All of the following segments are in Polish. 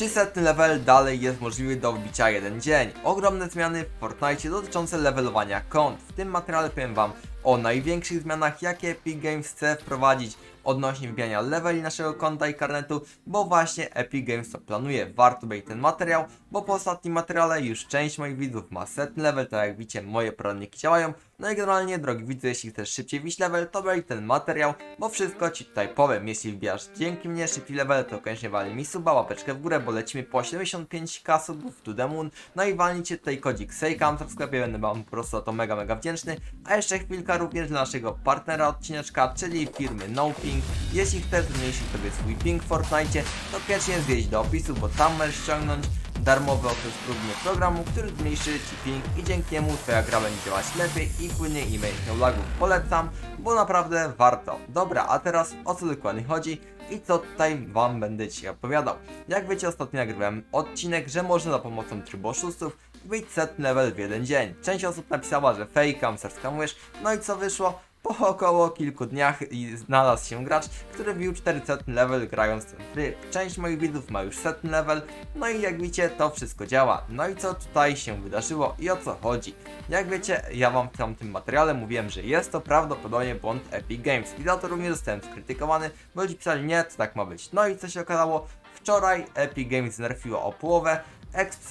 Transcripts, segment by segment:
Czy setny level dalej jest możliwy do wbicia jeden dzień? Ogromne zmiany w Fortnite dotyczące levelowania kont. W tym materiale powiem Wam o największych zmianach, jakie Epic Games chce wprowadzić odnośnie wbijania leveli naszego konta i karnetu, bo właśnie Epic Games to planuje. Warto być ten materiał, bo po ostatnim materiale już część moich widzów ma setny level, tak jak widzicie moje poradniki działają. No i generalnie, drogi widzu, jeśli chcesz szybciej wbić level, to weź ten materiał, bo wszystko Ci tutaj powiem. Jeśli wbijasz dzięki mnie szybciej level, to koniecznie walnij mi suba, łapeczkę w górę, bo lecimy po 75k subów to the moon. No i walnijcie tutaj kodzik SEJKAM w sklepie, będę Wam po prostu za to mega, mega wdzięczny. A jeszcze chwilka również dla naszego partnera odcineczka, czyli firmy NoPing. Jeśli chcesz zmniejszyć sobie swój ping w Fortnite, to koniecznie zwiedź do opisu, bo tam możesz ściągnąć darmowy okres próbny programu, który zmniejszy Ci ping i dzięki niemu Twoja gra będzie działać lepiej i płynniej i będzie miał lagów. Polecam, bo naprawdę warto. Dobra, a teraz o co dokładnie chodzi i co tutaj Wam będę Ci opowiadał. Jak wiecie, ostatnio nagrywałem odcinek, że można za pomocą trybu oszustów wbić set level w jeden dzień. Część osób napisała, że fake, skamujesz, no i co wyszło? Po około kilku dniach znalazł się gracz, który wbił 400 level grając ten tryb. Część moich widzów ma już setny level, no i jak widzicie to wszystko działa. No i co tutaj się wydarzyło i o co chodzi? Jak wiecie, ja wam w tamtym materiale mówiłem, że jest to prawdopodobnie błąd Epic Games i za to również zostałem skrytykowany, bo ludzie pisali nie, to tak ma być. No i co się okazało? Wczoraj Epic Games znerfiło o połowę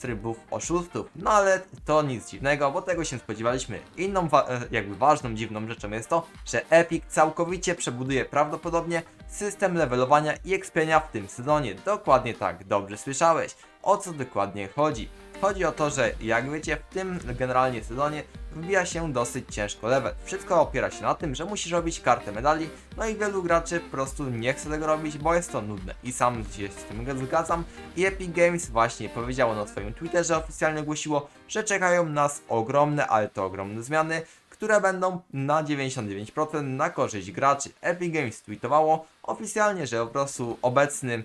trybów oszustów. No ale to nic dziwnego, bo tego się spodziewaliśmy. Inną wa- e, jakby ważną, dziwną rzeczą jest to, że Epic całkowicie przebuduje prawdopodobnie system levelowania i expienia w tym sezonie. Dokładnie tak, dobrze słyszałeś. O co dokładnie chodzi? Chodzi o to, że jak wiecie, w tym generalnie sezonie wbija się dosyć ciężko level. Wszystko opiera się na tym, że musisz robić kartę medali, no i wielu graczy po prostu nie chce tego robić, bo jest to nudne. I sam się z tym zgadzam. I Epic Games właśnie powiedziało na swoim Twitterze, oficjalnie ogłosiło, że czekają nas ogromne, ale to ogromne zmiany, które będą na 99% na korzyść graczy. Epic Games tweetowało oficjalnie, że po prostu obecny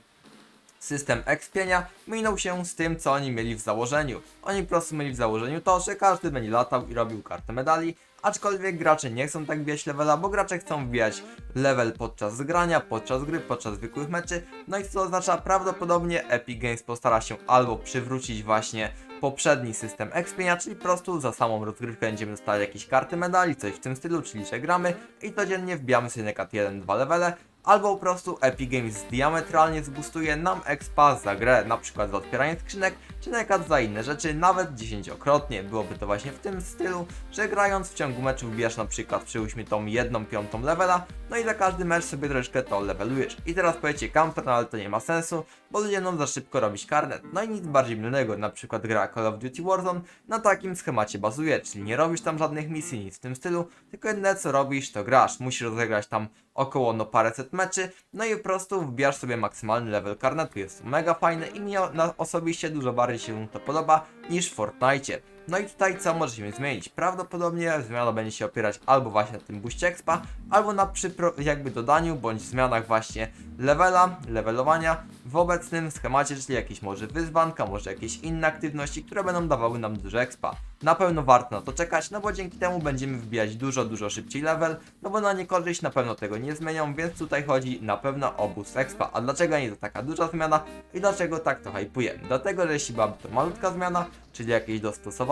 system expienia minął się z tym, co oni mieli w założeniu. Oni po prostu mieli w założeniu to, że każdy będzie latał i robił kartę medali, aczkolwiek gracze nie chcą tak wbijać levela, bo gracze chcą wbijać level podczas grania, podczas gry, podczas zwykłych meczy, no i co oznacza prawdopodobnie Epic Games postara się albo przywrócić właśnie poprzedni system expienia, czyli po prostu za samą rozgrywkę będziemy dostali jakieś karty medali, coś w tym stylu, czyli że gramy i codziennie wbijamy sobie na kat 1-2 levele, albo po prostu Epic Games diametralnie zbustuje nam expa za grę, na przykład za otwieranie skrzynek, czy na za inne rzeczy, nawet dziesięciokrotnie. Byłoby to właśnie w tym stylu, że grając w ciągu meczu wbijasz na przykład, przyłóżmy tą jedną piątą levela, no i za każdy mecz sobie troszeczkę to levelujesz. I teraz powiecie counter, no ale to nie ma sensu, bo ludzie będą za szybko robić karnet. No i nic bardziej mylnego, na przykład gra Call of Duty Warzone na takim schemacie bazuje, czyli nie robisz tam żadnych misji, nic w tym stylu, tylko jedyne co robisz to grasz, musisz rozegrać tam około no paręset meczy, no i po prostu wbijasz sobie maksymalny level karnetu, jest mega fajne i mi na, osobiście dużo bardziej się to podoba niż w Fortnite. No i tutaj co możemy zmienić? Prawdopodobnie zmiana będzie się opierać albo właśnie na tym booście expa, albo na jakby dodaniu bądź zmianach właśnie levela, levelowania w obecnym schemacie, czyli jakieś może wyzwanka, może jakieś inne aktywności, które będą dawały nam dużo expa. Na pewno warto na to czekać, no bo dzięki temu będziemy wbijać dużo, dużo szybciej level, no bo na niekorzyść na pewno tego nie zmienią, więc tutaj chodzi na pewno o boost expa. A dlaczego nie to taka duża zmiana i dlaczego tak to hypuję? Dlatego, że jeśli byłaby to malutka zmiana, czyli jakieś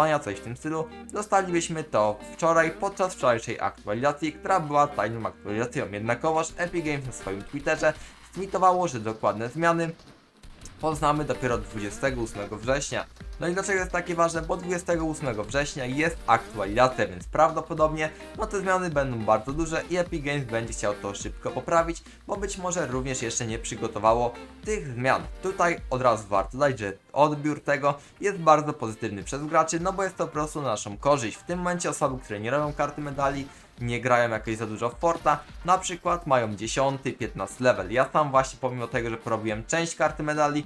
dostosowania, coś w tym stylu, dostalibyśmy to wczoraj podczas wczorajszej aktualizacji, która była tajną aktualizacją. Jednakowoż Epic Games na swoim Twitterze tweetowało, że dokładne zmiany poznamy dopiero 28 września. No i dlaczego jest takie ważne? Bo 28 września jest aktualizacja, więc prawdopodobnie no te zmiany będą bardzo duże i Epic Games będzie chciał to szybko poprawić, bo być może również jeszcze nie przygotowało tych zmian. Tutaj od razu warto dać, że odbiór tego jest bardzo pozytywny przez graczy, no bo jest to po prostu na naszą korzyść. W tym momencie osoby, które nie robią karty medali, nie grają jakoś za dużo w Forta, na przykład mają 10, 15 level. Ja sam właśnie pomimo tego, że porobiłem część karty medali,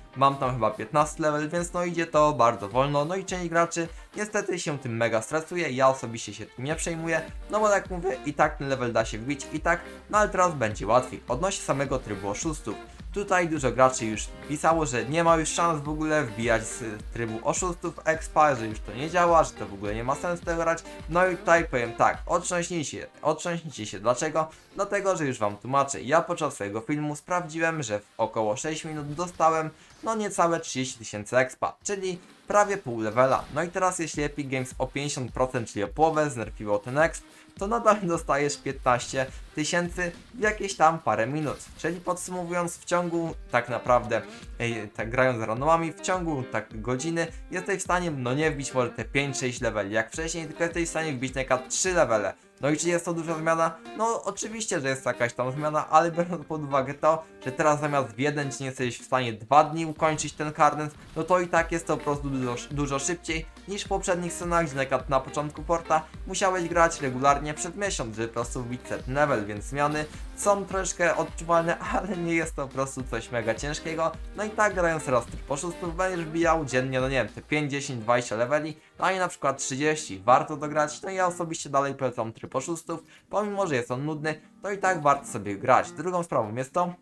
mam tam chyba 15 level, więc no idzie to bardzo wolno, no i część graczy niestety się tym mega stresuje, ja osobiście się tym nie przejmuję, no bo jak mówię, i tak ten level da się wbić, i tak, no ale teraz będzie łatwiej. Odnośnie samego trybu oszustów, Tutaj dużo graczy już pisało, że nie ma już szans w ogóle wbijać z trybu oszustów expa, że już to nie działa, że to w ogóle nie ma sensu tego grać. No i tutaj powiem tak, otrząśnijcie się, otrząśnijcie się. Dlaczego? Dlatego, że już wam tłumaczę. Ja podczas swojego filmu sprawdziłem, że w około 6 minut dostałem no niecałe 30 tysięcy expa, czyli prawie pół levela. No i teraz jeśli Epic Games o 50%, czyli o połowę znerfiło ten exp, to nadal dostajesz 15 tysięcy w jakieś tam parę minut. Czyli podsumowując, w ciągu tak naprawdę, ej, tak grając z randomami, w ciągu tak godziny jesteś w stanie, no nie wbić może te 5-6 leveli jak wcześniej, tylko jesteś w stanie wbić na przykład 3 levele. No i czy jest to duża zmiana? No oczywiście, że jest jakaś tam zmiana, ale biorąc pod uwagę to, że teraz zamiast w jeden dzień jesteś w stanie dwa dni ukończyć ten karnet, no to i tak jest to po prostu dużo, dużo szybciej niż w poprzednich scenach, gdzie na na początku porta musiałeś grać regularnie przed miesiąc, żeby po prostu wbić set level, więc zmiany są troszkę odczuwalne, ale nie jest to po prostu coś mega ciężkiego. No i tak grając teraz tych poszustów będziesz wbijał dziennie, no nie wiem, te 5, 10, 20 leveli, no a nie na przykład 30, warto dograć, no ja osobiście dalej polecam tryb oszustów, pomimo, że jest on nudny, to i tak warto sobie grać. Drugą sprawą jest to,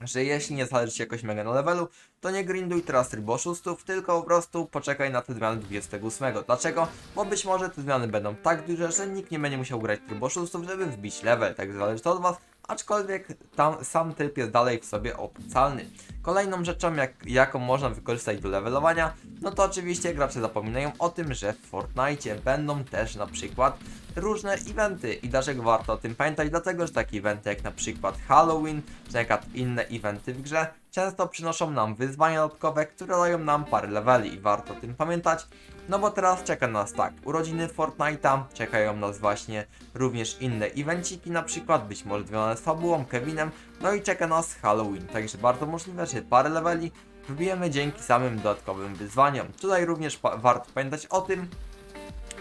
że jeśli nie zależy Ci jakoś mega na levelu, to nie grinduj teraz trybu oszustów, tylko po prostu poczekaj na te zmiany 28. Dlaczego? Bo być może te zmiany będą tak duże, że nikt nie będzie musiał grać trybu oszustów, żeby wbić level, tak zależy to od Was, aczkolwiek tam sam tryb jest dalej w sobie opłacalny. Kolejną rzeczą, jak, jaką można wykorzystać do levelowania, no to oczywiście gracze zapominają o tym, że w Fortnite będą też na przykład różne eventy i dlaczego warto o tym pamiętać? Dlatego, że takie eventy jak na przykład Halloween, czy na przykład inne eventy w grze często przynoszą nam wyzwania dodatkowe, które dają nam parę leveli i warto o tym pamiętać. No bo teraz czeka nas tak, urodziny Fortnite'a, czekają nas właśnie również inne evenciki, na przykład być może związane z fabułą, Kevinem, no i czeka nas Halloween, także bardzo możliwe, że parę leveli wbijemy dzięki samym dodatkowym wyzwaniom. Tutaj również pa- warto pamiętać o tym,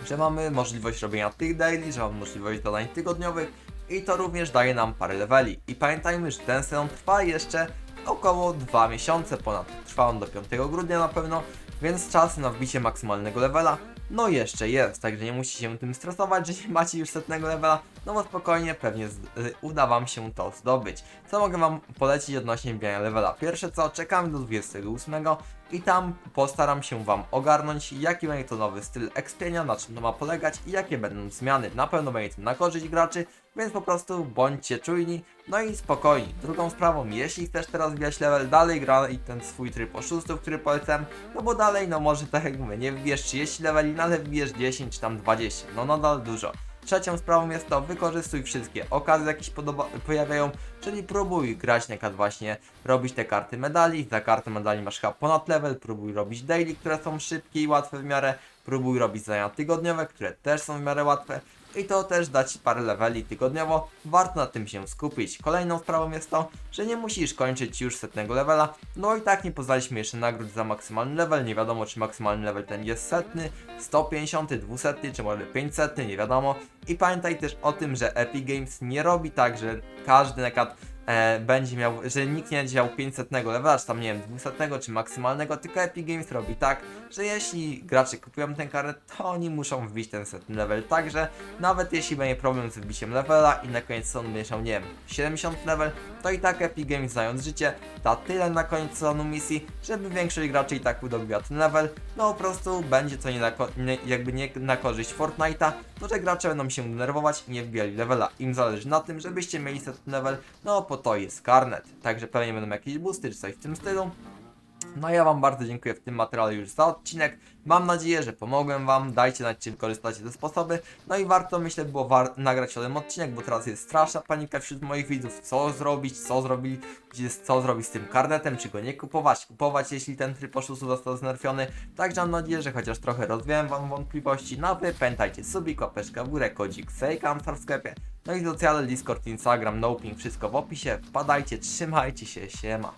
że mamy możliwość robienia tych daily, że mamy możliwość zadań tygodniowych i to również daje nam parę leveli. I pamiętajmy, że ten sezon trwa jeszcze około 2 miesiące ponad. Trwa on do 5 grudnia na pewno, więc czas na wbicie maksymalnego levela no jeszcze jest, także nie musicie się tym stresować, że nie macie już setnego levela, no bo spokojnie pewnie z, y, uda wam się to zdobyć. Co mogę wam polecić odnośnie wbijania levela? Pierwsze co, czekamy do 28 i tam postaram się wam ogarnąć jaki będzie to nowy styl expienia, na czym to ma polegać i jakie będą zmiany. Na pewno będzie to na korzyść graczy, więc po prostu bądźcie czujni, no i spokojni. Drugą sprawą, jeśli chcesz teraz wbijać level, dalej gra i ten swój tryb oszustów, który polecam, no bo dalej, no może tak jak mówię, nie wbijesz 30 leveli, no ale wbijesz 10 czy tam 20, no nadal dużo. Trzecią sprawą jest to, wykorzystuj wszystkie. Okazje, jakie się pojawiają, czyli próbuj grać na właśnie, robić te karty medali, za kartę medali masz chyba ponad level, próbuj robić daily, które są szybkie i łatwe w miarę, próbuj robić zadania tygodniowe, które też są w miarę łatwe, i to też da Ci parę leveli tygodniowo, warto na tym się skupić. Kolejną sprawą jest to, że nie musisz kończyć już setnego levela, no i tak nie poznaliśmy jeszcze nagród za maksymalny level, nie wiadomo czy maksymalny level ten jest setny, 150, 200 czy może 500, nie wiadomo. I pamiętaj też o tym, że Epic Games nie robi tak, że każdy na e, będzie miał, że nikt nie będzie miał 500 levela, czy tam nie wiem, 200 czy maksymalnego, tylko Epic Games robi tak, że jeśli gracze kupują ten karnet, to oni muszą wbić ten setny level, także nawet jeśli będzie problem z wbiciem levela i na koniec sezonu będziesz miał, nie wiem, 70 level, to i tak Epic Games znając życie, da tyle na koniec sezonu misji, żeby większość graczy i tak udobiła ten level, no po prostu będzie to nie na, nie, jakby nie na korzyść Fortnite'a, to że gracze będą się denerwować i nie wbijali levela. Im zależy na tym, żebyście mieli setny level, no po to jest karnet. Także pewnie będą jakieś boosty czy coś w tym stylu. No ja Wam bardzo dziękuję w tym materiale już za odcinek. Mam nadzieję, że pomogłem Wam. Dajcie znać, czy wykorzystacie te sposoby. No i warto, myślę, było war- nagrać o tym odcinek, bo teraz jest straszna panika wśród moich widzów. Co zrobić, co gdzie- co zrobić z tym karnetem, czy go nie kupować, kupować, jeśli ten tryb oszustów został znerfiony. Także mam nadzieję, że chociaż trochę rozwiałem Wam wątpliwości. No Wy pamiętajcie, subik, łapeczka w górę, kodzik Sejkamstar w sklepie. No i socjale, Discord, Instagram, Noping, wszystko w opisie. Wpadajcie, trzymajcie się, siema.